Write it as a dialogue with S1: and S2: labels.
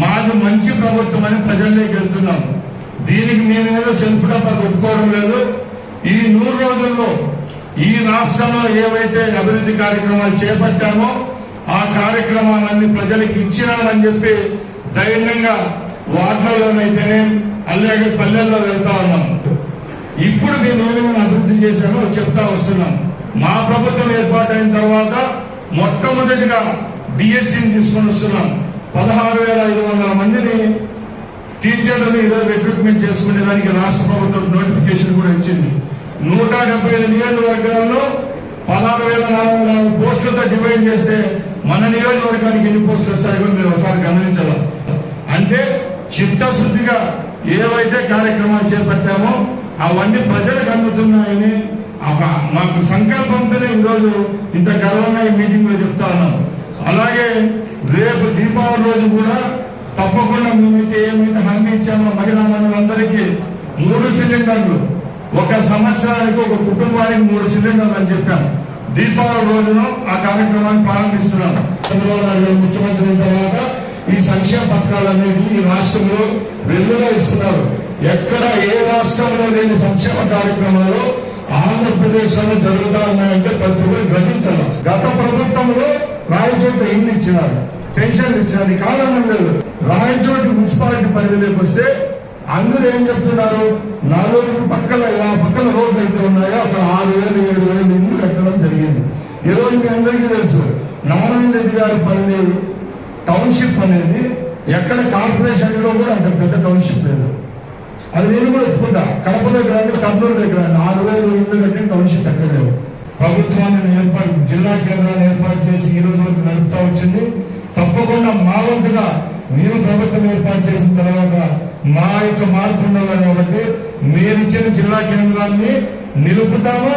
S1: మాది మంచి ప్రభుత్వం అని ప్రజల్లోకి వెళ్తున్నాం. దీనికి మేమేదో సెల్ఫ్ డబ్బా ఒప్పుకోవడం లేదు. ఈ నూరు రోజుల్లో ఈ రాష్ట్రంలో ఏవైతే అభివృద్ధి కార్యక్రమాలు చేపట్టామో ఆ కార్యక్రమాలన్నీ ప్రజలకు ఇచ్చినామని చెప్పి ధైర్యంగా వార్డులలోనైతేనే అలాగే పల్లెల్లో వెళ్తా ఉన్నాం. ఇప్పుడు మేము ఏమేమి అభివృద్ధి చేశామో చెప్తా వస్తున్నాం. మా ప్రభుత్వం ఏర్పాటైన తర్వాత మొట్టమొదటిగా డిఎస్సిని తీసుకొని వస్తున్నాం. పదహారు వేల ఐదు వందల మందిని టీచర్లను ఈరోజు రిక్రూట్మెంట్ చేసుకునే దానికి రాష్ట్ర ప్రభుత్వం నోటిఫికేషన్ కూడా ఇచ్చింది. నూట డెబ్బై ఐదు నియోజకవర్గాల్లో పదహారు వేల నాలుగు వందల నాలుగు పోస్టులతో డివైడ్ చేస్తే మన నియోజకవర్గానికి ఎన్ని పోస్టులు వస్తాయో మీరు ఒకసారి గమనించాలి? అంటే చిత్తశుద్ధిగా ఏవైతే కార్యక్రమాలు చేపట్టామో అవన్నీ ప్రజలకు అందుతున్నాయని మాకు సంకల్పంతోనే ఈరోజు ఇంత గర్వంగా ఈ మీటింగ్లో చెప్తా ఉన్నాం. అలాగే రేపు దీపావళి రోజు కూడా తప్పకుండా మేమైతే ఏమైతే హామీ ఇచ్చామో మహిళా మనులందరికీ మూడు సిలిండర్లు ఒక సంవత్సరానికి ఒక కుటుంబానికి మూడు సిలిండర్లు అని చెప్పాను దీపావళి రోజున ఆ కార్యక్రమాన్ని ప్రారంభిస్తున్నాం. చంద్రబాబు నాయుడు ముఖ్యమంత్రి అయిన తర్వాత ఈ సంక్షేమ పథకాలన్నిటి ఈ రాష్ట్రంలో వెల్లుగా ఇస్తున్నారు. ఎక్కడ ఏ రాష్ట్రంలో లేని సంక్షేమ కార్యక్రమాలు ఆంధ్రప్రదేశ్లో జరుగుతా ఉన్నాయంటే ప్రతి ఒక్కరు గ్రహించాలి. గత ప్రభుత్వంలో రాయచోట ఇల్లు ఇచ్చినారు పెన్షన్లు ఇచ్చినారు ఈ కారణం లేదు. రాయచోటి మున్సిపాలిటీ పరిధిలోకి వస్తే అందరూ ఏం చెప్తున్నారు? నాలుగు పక్కల పక్కన రోడ్లు అయితే ఉన్నాయో అక్కడ ఆరు వేలు ఏడు వేలు ఇల్లు కట్టడం జరిగింది. ఈ రోజు మీ అందరికీ తెలుసు నారాయణ రెడ్డి గారి పని టౌన్షిప్ అనేది ఎక్కడ కార్పొరేషన్లో కూడా అంత పెద్ద టౌన్షిప్ లేదు. అది నేను కూడా ఒప్పుకుంటా. కడప దగ్గర అంటే కర్నూలు దగ్గర అంటే ఆరు వేలు ఇల్లు కట్టిన టౌన్షిప్ ఎక్కడ లేవు ప్రభుత్వాన్ని ఏర్పాటు జిల్లా కేంద్రాన్ని ఏర్పాటు చేసి ఈ రోజు వరకు నడుపుతా వచ్చింది. తప్పకుండా మా వంతుగా మీరు ప్రభుత్వం ఏర్పాటు చేసిన తర్వాత మా యొక్క మార్పు ఉండాలని ఒకటి మీరు ఇచ్చిన జిల్లా కేంద్రాన్ని నిలుపుతాము.